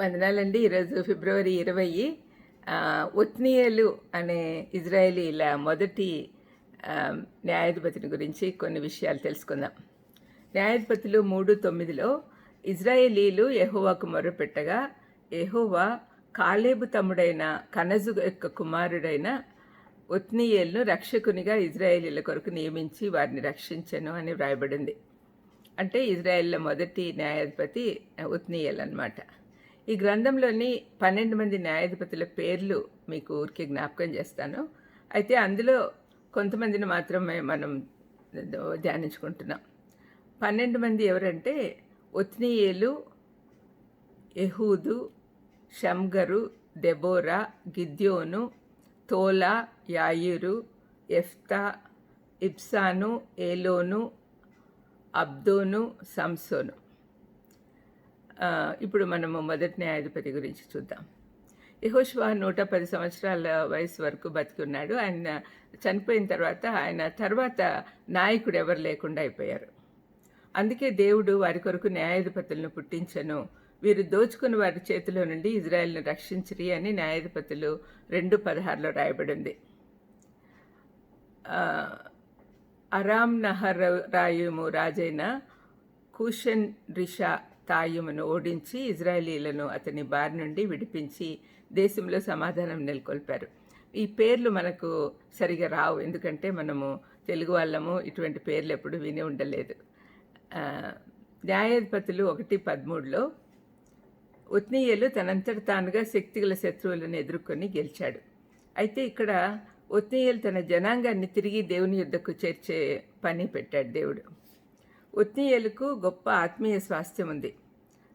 వందనాలండి. ఈరోజు ఫిబ్రవరి ఇరవై. ఒత్నియలు అనే ఇజ్రాయేలీల మొదటి న్యాయాధిపతిని గురించి కొన్ని విషయాలు తెలుసుకుందాం. న్యాయాధిపతులు మూడు తొమ్మిదిలో ఇజ్రాయేలీలు ఎహోవాకు మొరపెట్టగా ఎహోవా కాలేబు తమ్ముడైన కనజు యొక్క కుమారుడైన ఒత్నీయేల్ను రక్షకునిగా ఇజ్రాయేలీల కొరకు నియమించి వారిని రక్షించను అని వ్రాయబడింది. అంటే ఇజ్రాయెల్ల మొదటి న్యాయాధిపతి ఉత్నీయల్ అన్నమాట ఈ గ్రంథంలోని పన్నెండు మంది న్యాయాధిపతుల పేర్లు మీకు ఊరికే జ్ఞాపకం చేస్తాను. అయితే అందులో కొంతమందిని మాత్రమే మనం ధ్యానించుకుంటున్నాం. పన్నెండు మంది ఎవరంటే ఒత్నీయేలు ఎహూదు షమ్గరు దెబోరా గిద్యోను తోలా యాయూరు ఎఫ్తా ఇబ్సాను ఏలోను అబ్దోను సంసోను. ఇప్పుడు మనము మొదటి న్యాయాధిపతి గురించి చూద్దాం. యహోష్వా నూట పది సంవత్సరాల వయసు వరకు బతికున్నాడు. ఆయన చనిపోయిన తర్వాత ఆయన తర్వాత నాయకుడు ఎవరు లేకుండా అయిపోయారు. అందుకే దేవుడు వారి కొరకు న్యాయాధిపతులను పుట్టించను. వీరు దోచుకుని వారి చేతిలో నుండి ఇజ్రాయెల్ను రక్షించరి అని న్యాయాధిపతులు రెండు పదహారులో రాయబడింది. అరామ్ నహర్ రాయుము రాజైన కూషన్ రిషా తాయుమును ఓడించి ఇజ్రాయేలీలను అతని బారి నుండి విడిపించి దేశంలో సమాధానం నెలకొల్పారు. ఈ పేర్లు మనకు సరిగా రావు. ఎందుకంటే మనము తెలుగు వాళ్ళము ఇటువంటి పేర్లు ఎప్పుడు విని ఉండలేదు. న్యాయాధిపతులు ఒకటి పదమూడులో ఉత్నీయులు తనంతట తానుగా శక్తిగల శత్రువులను ఎదుర్కొని గెలిచాడు. అయితే ఇక్కడ ఉత్నీయులు తన జనాంగాన్ని తిరిగి దేవుని యుద్ధకు చేర్చే పని పెట్టాడు దేవుడు. ఉత్నీయలకు గొప్ప ఆత్మీయ స్వాస్థ్యం ఉంది.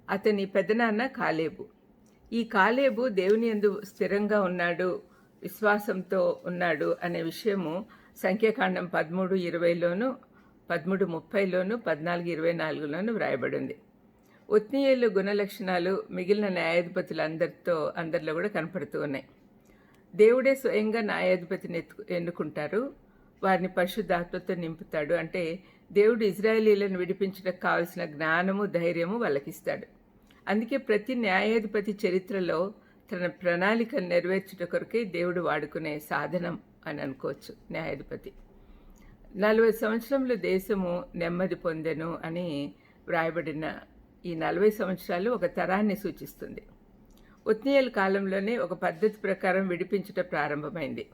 అతని పెదనాన్న కాలేబు. ఈ కాలేబు దేవుని యందు స్థిరంగా ఉన్నాడు విశ్వాసంతో ఉన్నాడు అనే విషయము సంఖ్యాకాండం పదమూడు ఇరవైలోను పదమూడు ముప్పైలోను పద్నాలుగు ఇరవై నాలుగులోను వ్రాయబడింది. ఉత్నీయులు గుణలక్షణాలు మిగిలిన న్యాయాధిపతులందరితో అందరిలో కూడా కనపడుతూ ఉన్నాయి. దేవుడే స్వయంగా న్యాయాధిపతిని ఎత్తు ఎన్నుకుంటారు. వారిని పరిశుద్ధాత్మతో నింపుతాడు. అంటే దేవుడు ఇజ్రాయేలీలను విడిపించడానికి కావలసిన జ్ఞానము ధైర్యము వాళ్ళకిస్తాడు. అందుకే ప్రతి న్యాయాధిపతి చరిత్రలో తన ప్రణాళికను నెరవేర్చుట కొరకే దేవుడు వాడుకునే సాధనం అని అనుకోవచ్చు న్యాయాధిపతి. నలభై సంవత్సరంలో దేశము నెమ్మది పొందెను అని వ్రాయబడిన ఈ నలభై సంవత్సరాలు ఒక తరాన్ని సూచిస్తుంది. ఉత్నీయల కాలంలోనే ఒక పద్ధతి ప్రకారం విడిపించుట ప్రారంభమైంది.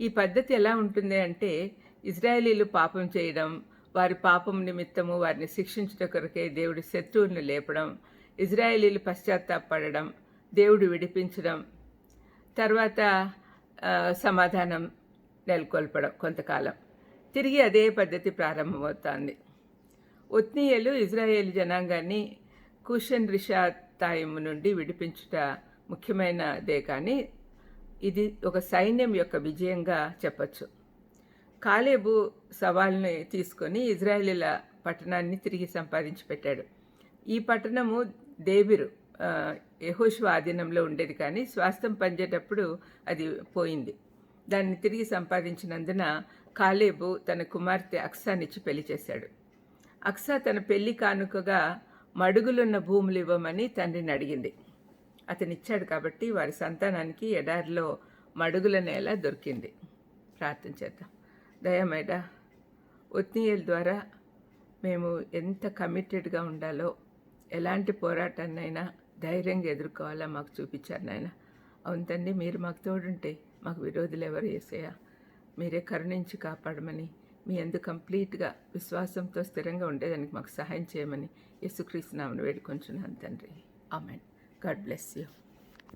ఈ పద్ధతి ఎలా ఉంటుంది అంటే ఇజ్రాయేలీలు పాపం చేయడం వారి పాపం నిమిత్తము వారిని శిక్షించుట కొరకే దేవుడి శత్రువులను లేపడం ఇజ్రాయేలీలు పశ్చాత్తాపడడం దేవుడు విడిపించడం తర్వాత సమాధానం నెలకొల్పడం కొంతకాలం. తిరిగి అదే పద్ధతి ప్రారంభమవుతోంది. ఒత్నీయలు ఇజ్రాయేల్ జనాంగాన్ని కుషన్ రిషాతాయిం నుండి విడిపించుట ముఖ్యమైనదే కానీ ఇది ఒక సైన్యం యొక్క విజయంగా చెప్పచ్చు. కాలేబు సవాల్ని తీసుకొని ఇజ్రాయేలీల పట్టణాన్ని తిరిగి సంపాదించి పెట్టాడు. ఈ పట్టణము దేబిరు యహోష్వ ఆధీనంలో ఉండేది కానీ స్వాస్థ్యం పంచేటప్పుడు అది పోయింది. దాన్ని తిరిగి సంపాదించినందున కాలేబు తన కుమార్తె అక్సానిచ్చి పెళ్ళి చేశాడు. అక్సా తన పెళ్ళి కానుకగా మడుగులున్న భూములు ఇవ్వమని తండ్రిని అడిగింది. అతనిచ్చాడు కాబట్టి వారి సంతానానికి ఎడారిలో మడుగుల నేల దొరికింది. ప్రార్థన చేద్దాం. దయమేడ. ఒత్నీయల ద్వారా మేము ఎంత కమిటెడ్గా ఉండాలో ఎలాంటి పోరాటాన్నైనా ధైర్యంగా ఎదుర్కోవాలా మాకు చూపించారు నాయన. అవును తండ్రి మీరు మాకు తోడుంటే మాకు విరోధులు ఎవరు వేసేయా మీరే కరుణించి కాపాడమని మీ అందు కంప్లీట్గా విశ్వాసంతో స్థిరంగా ఉండేదానికి మాకు సహాయం చేయమని యేసుక్రీస్తు నామను వేడుకొంచున్నాను తండ్రి. ఆమెన్. God bless you.